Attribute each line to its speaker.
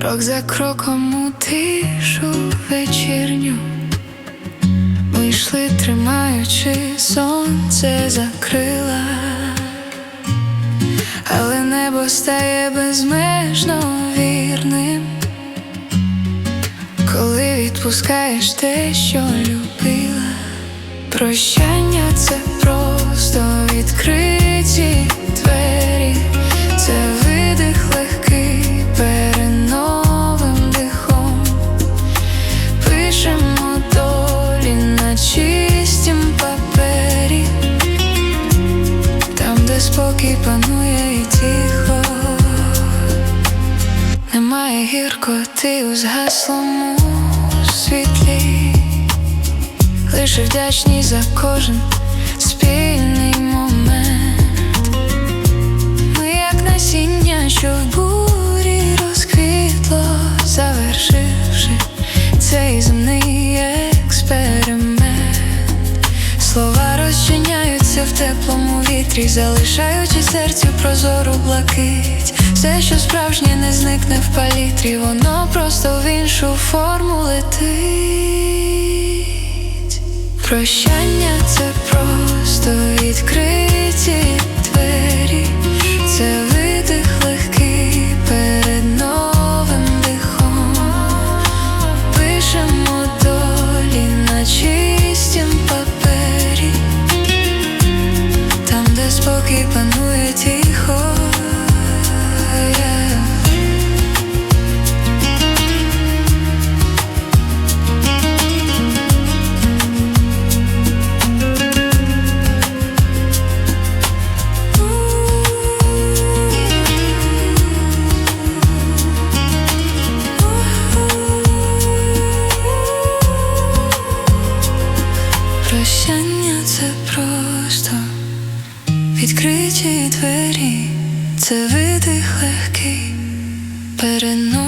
Speaker 1: Крок за кроком у тишу вечірню. Ми йшли, тримаючи сонце за крила, але небо стає безмежно вірним, коли відпускаєш те, що любила. Прощання це просто спокій панує і тихо, немає гіркоти у згаслому світлі, лише вдячні за кожен спільний розчиняються в теплому вітрі, залишаючи серцю прозору блакить. Все, що справжнє, не зникне в палітрі, воно просто в іншу форму летить. Прощання це просто спокій панує тихо. Відкриті двері, це видих легкий вдихом.